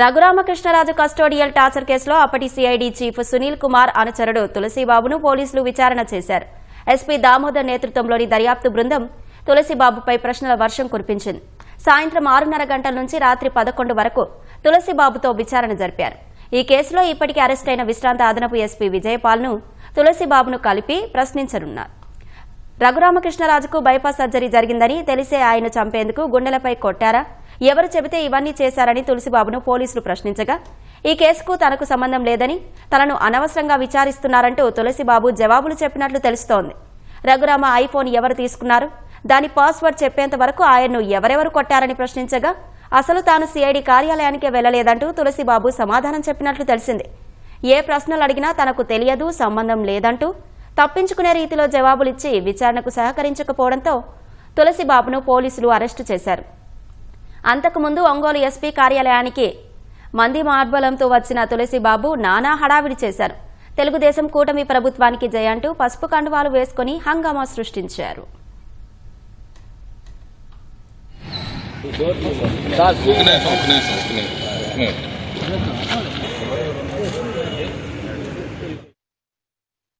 Raghuramakrishnaraju custodial torture కేసులో అప్పటి CID chief Sunil Kumar అనుచరుడు తులసిబాబును పోలీసులు విచారణ చేశారు. ఎస్పీ దామోదర్ నేతృత్వంలోని దర్యాప్తు బృందం తులసిబాబుపై ప్రశ్నల వర్షం కురిపించింది. సాయంత్రం ఆరున్నర గంటల నుంచి రాత్రి పదకొండు వరకు తులసిబాబుతో విచారణ జరిపారు. ఈ కేసులో ఇప్పటికే అరెస్ట్ అయిన విశ్రాంత అదనపు ఎస్పీ విజయపాల్ను తులసిబాబును కలిపి ప్రశ్నించనున్నారు. రఘురామకృష్ణరాజుకు బైపాస్ సర్జరీ జరిగిందని తెలిసే ఆయన చంపేందుకు గుండెలపై కొట్టారా? ఎవరు చెబితే ఇవన్నీ చేశారని తులసిబాబును పోలీసులు ప్రశ్నించగా ఈ కేసుకు తనకు సంబంధం లేదని తనను అనవసరంగా విచారిస్తున్నారంటూ తులసిబాబు జవాబులు చెప్పినట్లు తెలుస్తోంది. రఘురామ ఐఫోన్ ఎవరు తీసుకున్నారు? దాని పాస్వర్డ్ చెప్పేంత వరకు ఆయన్ను ఎవరెవరు కొట్టారని ప్రశ్నించగా అసలు తాను సిఐడి కార్యాలయానికే వెళ్ళలేదంటూ తులసిబాబు సమాధానం చెప్పినట్లు తెలిసింది. ఏ ప్రశ్నలు అడిగినా తనకు తెలియదు సంబంధం లేదంటూ తప్పించుకునే రీతిలో జవాబులిచ్చి విచారణకు సహకరించకపోవడంతో తులసిబాబును పోలీసులు అరెస్టు చేశారు. అంతకుముందు ఒంగోలు ఎస్పీ కార్యాలయానికి మంది మార్బలంతో వచ్చిన తులసిబాబు నానా హడావిడి చేశారు తెలుగుదేశం కూటమి ప్రభుత్వానికి జయ అంటూ పసుపు కండువాలు వేసుకుని హంగామా సృష్టించారు